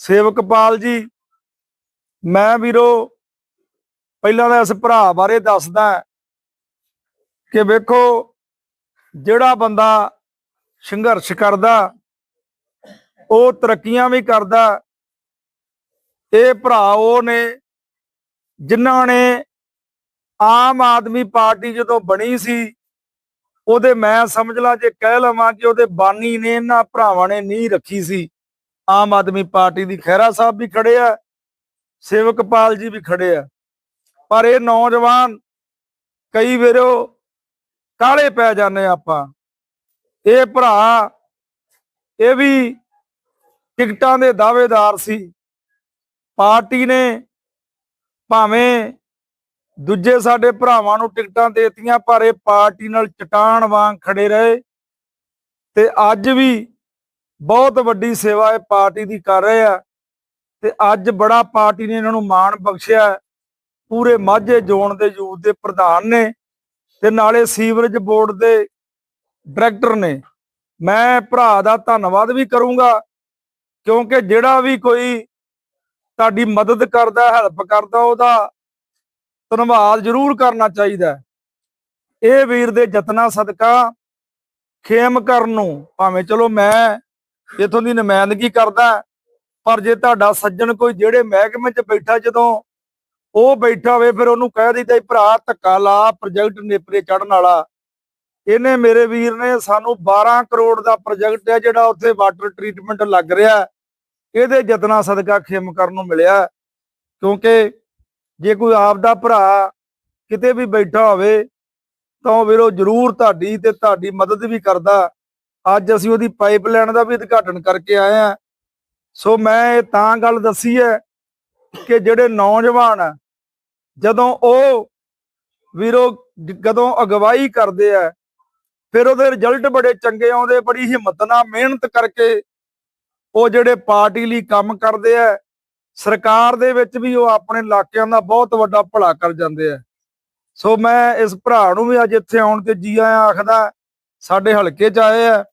ਸੇਵਕਪਾਲ ਜੀ, ਮੈਂ ਵੀਰੋ ਪਹਿਲਾਂ ਤਾਂ ਇਸ ਭਰਾ ਬਾਰੇ ਦੱਸਦਾ ਕਿ ਵੇਖੋ ਜਿਹੜਾ ਬੰਦਾ ਸੰਘਰਸ਼ ਕਰਦਾ, ਉਹ ਤਰੱਕੀਆਂ ਵੀ ਕਰਦਾ, ਇਹ ਭਰਾ ਉਹ ਨੇ ਜਿਨ੍ਹਾਂ ਨੇ ਆਮ ਆਦਮੀ ਪਾਰਟੀ ਜਦੋਂ ਬਣੀ ਸੀ, ਉਹਦੇ ਮੈਂ ਸਮਝ ਲਾ ਜੇ ਕਹਿ ਲਵਾਂ ਕਿ ਉਹਦੇ ਬਾਨੀ ਨੇ ਇਹਨਾਂ ਭਰਾਵਾਂ ਨੇ ਨਹੀਂ ਰੱਖੀ ਸੀ। ਆਮ ਆਦਮੀ ਪਾਰਟੀ ਦੀ ਖਹਿਰਾ ਸਾਹਿਬ ਵੀ ਖੜੇ ਆ ਸੇਵਕਪਾਲ ਜੀ ਵੀ ਖੜੇ ਆ। ਪਰ ਇਹ ਨੌਜਵਾਨ ਕਈ ਵੇਰੋ ਕਾਲੇ ਪੈ ਜਾਂਦੇ ਆਪਾਂ। ਇਹ ਭਰਾ, ਇਹ ਵੀ ਟਿਕਟਾਂ ਦੇ ਦਾਅਵੇਦਾਰ ਸੀ। ਪਾਰਟੀ ਨੇ ਭਾਵੇਂ ਦੂਜੇ ਸਾਡੇ ਭਰਾਵਾਂ ਨੂੰ ਟਿਕਟਾਂ ਦੇਤੀਆਂ, ਪਰ ਇਹ ਪਾਰਟੀ ਨਾਲ ਚਟਾਨ ਵਾਂਗ ਖੜੇ ਰਹੇ। ਤੇ ਅੱਜ ਵੀ ਬਹੁਤ ਵੱਡੀ ਸੇਵਾ ਇਹ ਪਾਰਟੀ ਦੀ ਕਰ ਰਹੇ ਆ। ਤੇ ਅੱਜ ਬੜਾ ਪਾਰਟੀ ਨੇ ਇਹਨਾਂ ਨੂੰ ਮਾਣ ਬਖਸ਼ਿਆ ਪੂਰੇ ਮਾਝੇ ਜ਼ੋਨ ਦੇ ਯੂਥ ਦੇ ਪ੍ਰਧਾਨ ਨੇ ਤੇ ਨਾਲੇ ਸੀਵਰੇਜ ਬੋਰਡ ਦੇ ਡਾਇਰੈਕਟਰ ਨੇ। ਮੈਂ ਭਰਾ ਦਾ ਧੰਨਵਾਦ ਵੀ ਕਰੂੰਗਾ, ਕਿਉਂਕਿ ਜਿਹੜਾ ਵੀ ਕੋਈ ਤੁਹਾਡੀ ਮਦਦ ਕਰਦਾ, ਹੈਲਪ ਕਰਦਾ, ਉਹਦਾ ਧੰਨਵਾਦ ਜ਼ਰੂਰ ਕਰਨਾ ਚਾਹੀਦਾ ਇਹ ਵੀਰ ਦੇ ਯਤਨਾਂ ਸਦਕਾ ਖੇਮ ਕਰਨ ਨੂੰ, ਭਾਵੇਂ ਚਲੋ ਮੈਂ ਇਥੋਂ ਦੀ ਨੁਮਾਇੰਦਗੀ ਕਰਦਾ ਪਰ ਜੇ ਤੁਹਾਡਾ ਸੱਜਣ ਕੋਈ ਜਿਹੜੇ ਮਹਿਕਮੇ 'ਚ ਬੈਠਾ ਜਦੋਂ ਉਹ ਬੈਠਾ ਹੋਵੇ, ਫਿਰ ਉਹਨੂੰ ਕਹਿ ਦਿੱਤਾ ਭਰਾ ਧੱਕਾ ਲਾ ਪ੍ਰੋਜੈਕਟ ਨੇਪਰੇ ਚੜਨ ਵਾਲਾ। ਇਹਨੇ ਮੇਰੇ ਵੀਰ ਨੇ ਸਾਨੂੰ 12 ਕਰੋੜ ਦਾ ਪ੍ਰੋਜੈਕਟ ਹੈ ਜਿਹੜਾ ਉੱਥੇ ਵਾਟਰ ਟ੍ਰੀਟਮੈਂਟ ਲੱਗ ਰਿਹਾ ਇਹਦੇ ਯਤਨਾਂ ਸਦਕਾ ਖੇਮ ਕਰਨ ਨੂੰ ਮਿਲਿਆ ਕਿਉਂਕਿ ਜੇ ਕੋਈ ਆਪ ਦਾ ਭਰਾ ਕਿਤੇ ਵੀ ਬੈਠਾ ਹੋਵੇ, ਤਾਂ ਉਹ ਵੀਰੋ ਜ਼ਰੂਰ ਤੁਹਾਡੀ ਤੇ ਤੁਹਾਡੀ ਮਦਦ ਵੀ ਕਰਦਾ। ਅੱਜ ਅਸੀਂ ਉਹਦੀ ਪਾਈਪਲਾਈਨ ਦਾ ਵੀ ਉਦਘਾਟਨ ਕਰਕੇ ਆਏ ਆ ਸੋ ਮੈਂ ਇਹ ਤਾਂ ਗੱਲ ਦੱਸੀ ਹੈ ਕਿ ਜਿਹੜੇ ਨੌਜਵਾਨ ਆ, ਜਦੋਂ ਉਹ ਵੀਰੋ ਜਦੋਂ ਅਗਵਾਈ ਕਰਦੇ ਆ ਫਿਰ ਉਹਦੇ ਰਿਜ਼ਲਟ ਬੜੇ ਚੰਗੇ ਆਉਂਦੇ ਬੜੀ ਹਿੰਮਤ ਨਾਲ ਮਿਹਨਤ ਕਰਕੇ ਉਹ ਜਿਹੜੇ ਪਾਰਟੀ ਲਈ ਕੰਮ ਕਰਦੇ ਆ ਸਰਕਾਰ ਦੇ ਵਿੱਚ ਵੀ ਉਹ ਆਪਣੇ ਇਲਾਕਿਆਂ ਦਾ ਬਹੁਤ ਵੱਡਾ ਭਲਾ ਕਰ ਜਾਂਦੇ ਆ। ਸੋ ਮੈਂ ਇਸ ਭਰਾ ਨੂੰ ਵੀ ਅੱਜ ਇੱਥੇ ਆਉਣ ਤੇ ਜੀ ਆਇਆਂ ਆਖਦਾ ਸਾਡੇ ਹਲਕੇ ਚ ਆਏ ਆ